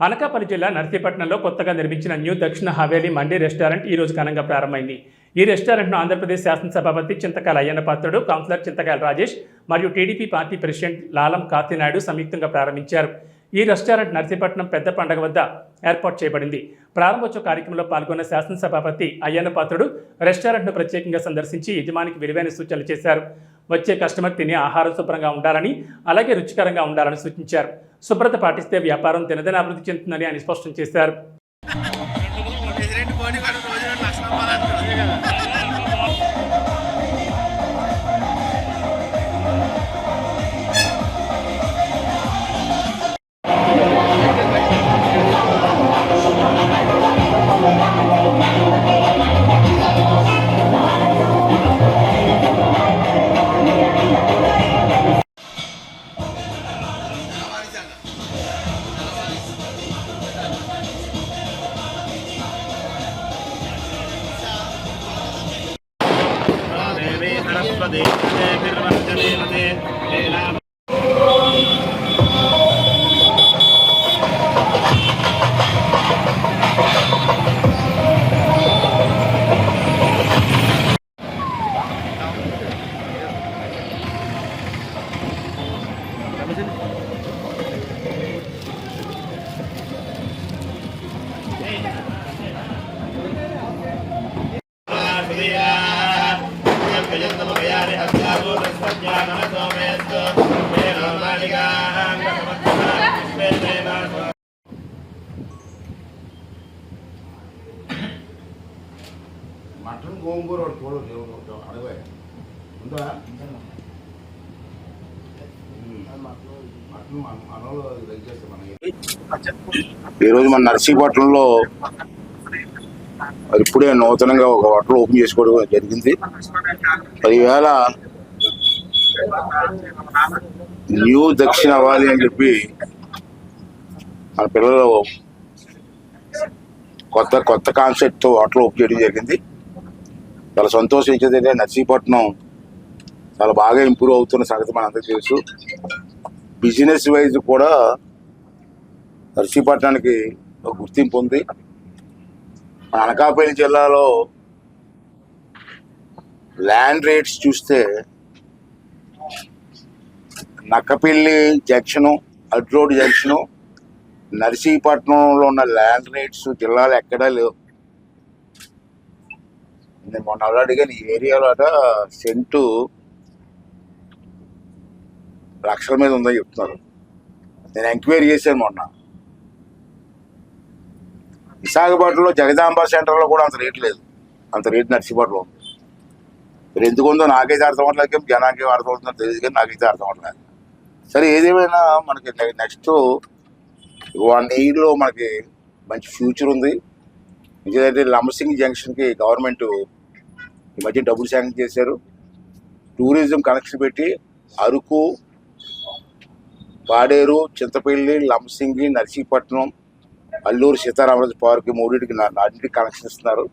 అనకాపల్లి జిల్లా నర్సీపట్నంలో కొత్తగా నిర్మించిన న్యూ దక్షిణ హవేలీ మండీ రెస్టారెంట్ ఈ రోజు ఘనంగా ప్రారంభమైంది. ఈ రెస్టారెంట్ను ఆంధ్రప్రదేశ్ శాసనసభాపతి చింతకాల అయ్యన్న పాత్రుడు కౌన్సిలర్ చింతకాయల రాజేష్ మరియు TDP party president Lalam Katinaidu సంయుక్తంగా ప్రారంభించారు. ఈ రెస్టారెంట్ నర్సీపట్నం పెద్ద పండగ వద్ద ఏర్పాటు చేయబడింది. ప్రారంభోత్సవ కార్యక్రమంలో పాల్గొన్న శాసనసభాపతి అయ్యన్న పాత్రుడు రెస్టారెంట్ను ప్రత్యేకంగా సందర్శించి యజమానికి విలువైన సూచనలు చేశారు. వచ్చే కస్టమర్ తినే ఆహారం శుభ్రంగా ఉండాలని అలాగే రుచికరంగా ఉండాలని సూచించారు. శుభ్రత పాటిస్తే వ్యాపారం తినదని అభివృద్ధి చెందుతుందని ఆయన స్పష్టం చేశారు. దేవీ సరస్వతి దేవిర్వంచనేమతే మటన్ గోంగూర ఒకటి చూడు దేవుడు అడగవే ఉందా? మటన్ మనలో లైక్ చేస్తే మనకి. ఈరోజు మన నర్సీపట్నంలో మరి ఇప్పుడే నూతనంగా ఒక హోటల్ ఓపెన్ చేసుకోవడం జరిగింది. పదివేల న్యూ దక్షిణ అవ్వాలి అని చెప్పి మన పిల్లలు కొత్త కొత్త కాన్సెప్ట్తో హోటల్ ఓపెన్ చేయడం జరిగింది. చాలా సంతోషించేది. ఏంటంటే నర్సీపట్నం చాలా బాగా ఇంప్రూవ్ అవుతున్న సంగతి మనందరికీ తెలుసు. బిజినెస్ వైజ్ కూడా నర్సీపట్నానికి ఒక గుర్తింపు ఉంది. మన అనకాపల్లి జిల్లాలో ల్యాండ్ రేట్స్ చూస్తే నక్కపల్లి జంక్షను అడ్రోడ్ జంక్షను నర్సీపట్నంలో ఉన్న ల్యాండ్ రేట్స్ జిల్లాలో ఎక్కడా లేవు. నేను మొన్న అడిగిన ఈ ఏరియాలో అట సెంటు లక్షల మీద ఉందని చెప్తున్నారు. నేను ఎంక్వైరీ చేశాను మొన్న. విశాఖపట్నంలో జగదాంబ సెంటర్లో కూడా అంత రేట్ లేదు. అంత రేట్ నర్సీపట్నంలో ఉంది మరి ఎందుకు ఉందో నాకైతే అర్థం అవ్వట్లేదు జనానికి అర్థం అవుతుందో తెలియదు కానీ నాకైతే అర్థం అవ్వట్లేదు. సరే ఏదేమైనా మనకి నెక్స్ట్ వన్ ఇయర్లో మనకి మంచి ఫ్యూచర్ ఉంది. ఎందుకంటే లంబసింగ్ జంక్షన్కి గవర్నమెంట్ ఈ మధ్య డబ్బులు శాంక్షన్ చేశారు. టూరిజం కనెక్షన్ పెట్టి అరకు పాడేరు చింతపల్లి లంబసింగి నర్సీపట్నం అల్లూరు సీతారామరాజు పార్క్ మూడింటికి నాటింటికి కనెక్షన్ ఇస్తున్నారు.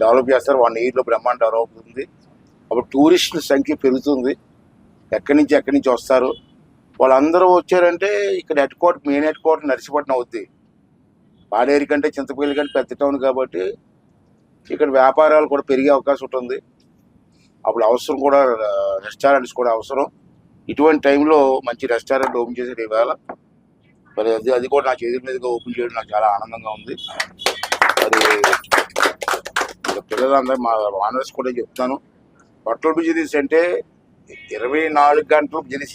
డెవలప్ చేస్తారు. వన్ ఇయర్లో బ్రహ్మాండ డెవలప్ అవుతుంది. అప్పుడు టూరిస్టుల సంఖ్య పెరుగుతుంది. ఎక్కడి నుంచి ఎక్కడి నుంచి వస్తారు? వాళ్ళందరూ వచ్చారంటే ఇక్కడ head quarter main head quarter Narsipatnam అవుద్ది. పాడేరు కంటే చింతపల్లి కంటే పెద్ద టౌన్ కాబట్టి ఇక్కడ వ్యాపారాలు కూడా పెరిగే అవకాశం ఉంటుంది. అప్పుడు అవసరం కూడా రెస్టారెంట్స్ కూడా అవసరం. ఇటువంటి టైంలో మంచి రెస్టారెంట్ ఓపెన్ చేసే ఇవాళ. మరి అది అది కూడా నా చేతుల మీదుగా ఓపెన్ చేయడం నాకు చాలా ఆనందంగా ఉంది. మరి పిల్లలందరూ మా ఆనర్స్ కూడా చెప్తాను. హోటల్ బిజినెస్ అంటే ఇరవై నాలుగు గంటలు బిజినెస్